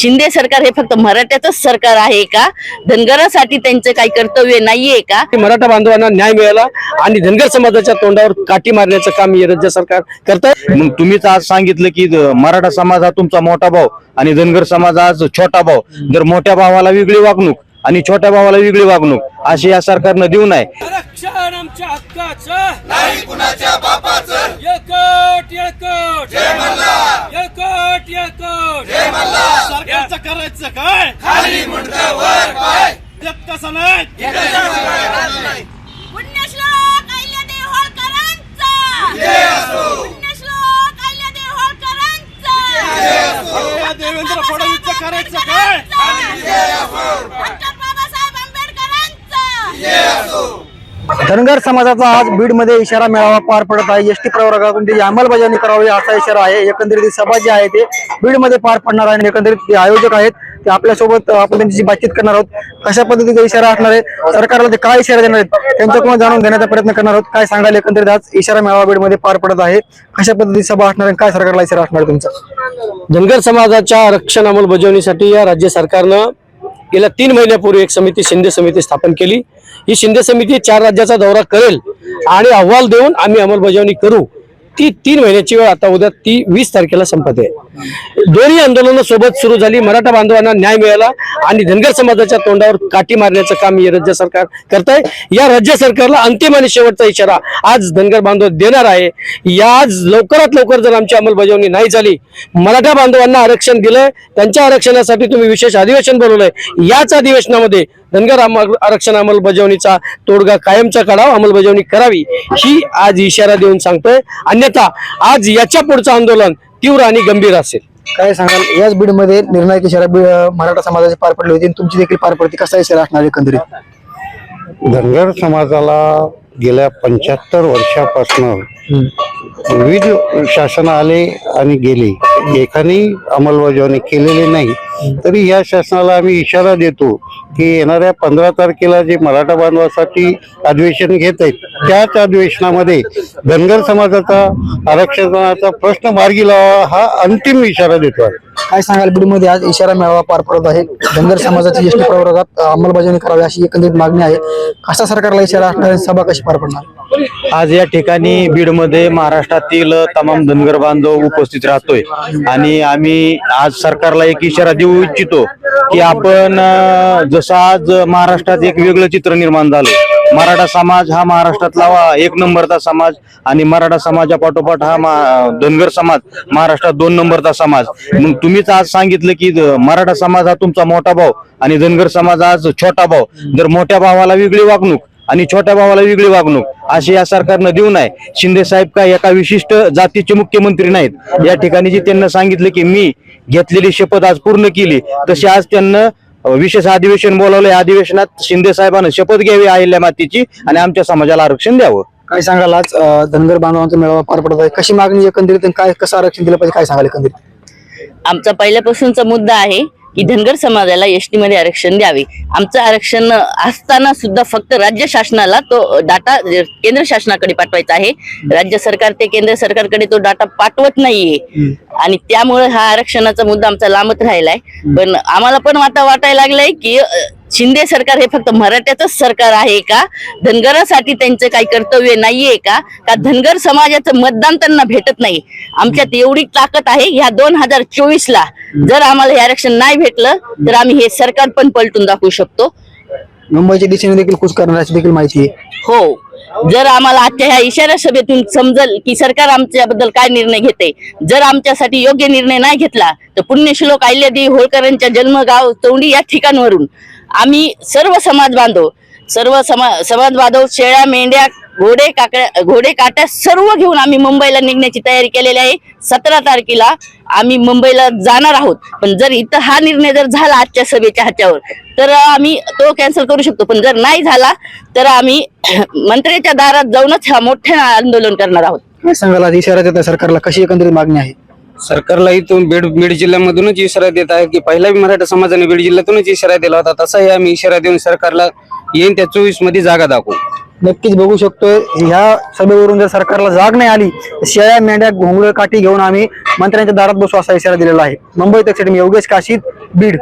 शिंदे सरकार हे फक्त मराठ्याचंच सरकार आहे का? धनगरासाठी त्यांचं काही कर्तव्य नाहीये का? मराठा बांधवांना न्याय मिळाला आणि धनगर समाजाच्या तोंडावर काठी मारण्याचं काम हे राज्य सरकार करत मग तुम्हीच आज सांगितलं की मराठा समाज हा तुमचा मोठा भाऊ आणि धनगर समाज हा आज छोटा भाऊ. जर मोठ्या भावाला वेगळी वागणूक आणि छोट्या भावाला वेगळी वागणूक अशी या सरकारनं देऊ नये. आरक्षण आमच्या हक्काचं. नाही कुणाच्या बापाचं. एकट एकट. जय मल्हार. एकट एकट काय खाली मुंडक वर पाय कसं नाही पुण्यश्लोक अहिल्यादेवी होळकरांचा पुण्यश्लोक अहिल्यादेवी होळकरांचा या देवेंद्र फडणवीसचं करायचं काय डॉक्टर बाबासाहेब आंबेडकरांचा धनगर समाजाचा आज बीडमध्ये इशारा मेळावा पार पडत आहे. एसटी प्रवर्गातून त्याची अंमलबजावणी करावी असा इशारा आहे. एकंदरीत सभा जी आहे ते बीडमध्ये पार पडणार आहे आणि एकंदरीत जे आयोजक आहेत. ते आपल्यासोबत आपण त्यांची बातचीत करणार आहोत. कशा पद्धतीचा इशारा असणार आहे? सरकारला ते काय इशारा देणार आहेत? त्यांच्याकडून जाणून घेण्याचा प्रयत्न करणार आहोत. काय सांगाल? एकंदरीत आज इशारा मेळावा बीडमध्ये पार पडत आहे. कशा पद्धतीची सभा असणार आहे? काय सरकारला इशारा असणार आहे तुमचा? धनगर समाजाच्या आरक्षण अंमलबजावणीसाठी या राज्य सरकारनं गेल्या तीन महिन्यापूर्वी एक समिती शिंदे समिती स्थापन केली. ही शिंदे समिती चार राज्याचा दौरा करेल आणि अहवाल देऊन आम्ही अंमलबजावणी करू. ती तीन महिन्याची वेळ आता उद्या ती वीस तारखेला संपत आहे. दोन्ही आंदोलनं सोबत सुरू झाली. मराठा बांधवांना न्याय मिळाला आणि धनगर समाजाच्या तोंडावर काठी मारण्याचं काम हे राज्य सरकार करत आहे या राज्य सरकारला अंतिम आणि शेवटचा इशारा आज धनगर बांधव देणार आहे. या आज लवकरात लवकर जर आमची अंमलबजावणी नाही झाली मराठा बांधवांना आरक्षण दिलंय त्यांच्या आरक्षणासाठी तुम्ही विशेष अधिवेशन बोलवलंय. याच अधिवेशनामध्ये धनगर आरक्षण अंमलबजावणीचा तोडगा कायमचा काढावा अंमलबजावणी करावी ही आज इशारा देऊन सांगतोय. अन्यथा आज याच्या पुढचं आंदोलन तीव्र आणि गंभीर असेल. काय सांगाल? याच बीडमध्ये निर्णायक इशारा बीड अं, मराठा समाजाचे पार पडले होते आणि तुमची देखील पार पडते. कसा इशारा असणार आहे एकंदरीत? धनगर समाजाला गेल्या पंच्याहत्तर वर्षापासून विविध शासन आले आणि गेले. एकाने अंमलबजावणी केलेली नाही. तरी या शासनाला आम्ही इशारा देतो की येणाऱ्या पंधरा तारखेला जे मराठा बांधवासाठी अधिवेशन घेत आहेत त्याच अधिवेशनामध्ये धनगर समाजाचा आरक्षणाचा प्रश्न मार्गी लावा हा अंतिम इशारा देतो आहे काय सांगाल बीडमध्ये आज इशारा मेळावा पार पडत आहे. धनगर समाजाची एसटी प्रवर्गात अंमलबजावणी करावी अशी एकंदरीत मागणी आहे. कशा सरकारला इशारा असणार? सभा कशी पार पडणार? आज या ठिकाणी बीडमध्ये महाराष्ट्रातील तमाम धनगर बांधव उपस्थित राहतोय. आणि आम्ही आज सरकारला एक इशारा देऊ इच्छितो की आपण जसं आज महाराष्ट्रात एक वेगळं चित्र निर्माण झालं. मराठा समाज हा महाराष्ट्रातला एक नंबरचा समाज आणि मराठा समाजा पाठोपाठ हा धनगर समाज महाराष्ट्रात दोन नंबरचा समाज. मग तुम्हीच आज सांगितलं की मराठा समाज हा तुमचा मोठा भाऊ आणि धनगर समाज आज छोटा भाऊ जर मोठ्या भावाला वेगळी वागणूक आणि छोट्या भावाला वेगळी वागणूक अशी या सरकारनं देऊ नये. शिंदे साहेब काय एका विशिष्ट जातीचे मुख्यमंत्री नाहीत? या ठिकाणी जे त्यांना सांगितलं की मी घेतलेली शपथ आज पूर्ण केली तशी आज त्यांना विशेष अधिवेशन बोलावलं या अधिवेशनात शिंदे साहेबांना शपथ घ्यावी अहिल्या मातीची आणि आमच्या समाजाला आरक्षण द्यावं. काय सांगाल आज? धनगर बांधवांचा मेळावा पार पडत आहे. कशी मागणी एकंदरीत काय कसं आरक्षण दिलं पाहिजे? काय सांगाल एकंदरीत? आमचा पहिल्यापासूनचा मुद्दा आहे की धनगर समाजाला एसटी मध्ये आरक्षण द्यावे. आमचं आरक्षण असताना सुद्धा फक्त राज्य शासनाला तो डाटा केंद्र शासनाकडे पाठवायचा आहे. राज्य सरकार ते केंद्र सरकारकडे तो डाटा पाठवत नाहीये. आणि त्यामुळे हा आरक्षणाचा मुद्दा आमचा लांबत राहिलाय. पण आम्हाला पण आता वाटायला लागलंय की शिंदे सरकार हे फक्त मराठ्याचंच सरकार आहे का? धनगरासाठी त्यांचं काही कर्तव्य नाहीये का? का धनगर समाजाचं मतदान त्यांना भेटत नाही? आमच्यात एवढी ताकद आहे ह्या दोन हजार चोवीस ला जर आम्हाला हे आरक्षण नाही भेटलं तर आम्ही हे सरकार पण पलटून दाखवू शकतो. मुंबईच्या दिशेने देखील कुच करणार अशी देखील माहिती आहे. हो. जर आम्हाला आजच्या ह्या इशारा सभेतून समजल की सरकार आमच्याबद्दल काय निर्णय घेते जर आमच्यासाठी योग्य निर्णय नाही घेतला तर पुण्यश्लोक अहिल्यादेवी होळकरांच्या जन्मगाव चौंडी या ठिकाणवरून आम्ही सर्व समाज बांधव सर्व समा समाज बांधव शेळ्या मेंढ्या घोडे काकड्या घोडे काट्या सर्व घेऊन आम्ही मुंबईला निघण्याची तयारी केलेली आहे. सतरा तारखेला आम्ही मुंबईला जाणार आहोत. पण जर इथं हा निर्णय जर झाला आजच्या सभेच्या ह्याच्यावर तर आम्ही तो कॅन्सल करू शकतो. पण जर नाही झाला तर आम्ही मंत्र्याच्या दारात जाऊनच हा मोठ्या आंदोलन करणार आहोत. काय सांगाल इशारा देत सरकारला कशी एकंदरीत मागणी आहे? सरकारला इथून बीड बीड जिल्ह्यामधूनच इशारा देत आहे की पहिला बी मराठा समाजाने बीड जिल्ह्यातूनच इशारा दिला होता. तसाही आम्ही इशारा देऊन सरकारला येईन त्या चोवीसमध्ये जागा दाखवू. नक्कीच बघू शकतोय. ह्या सभेवरून जर सरकारला जाग नाही आली तर शेळ्या मेंढ्या घोंगड काठी घेऊन आम्ही मंत्र्यांच्या दारात बसू असा इशारा दिलेला आहे. मुंबई तक मी योगेश काशीद बीड.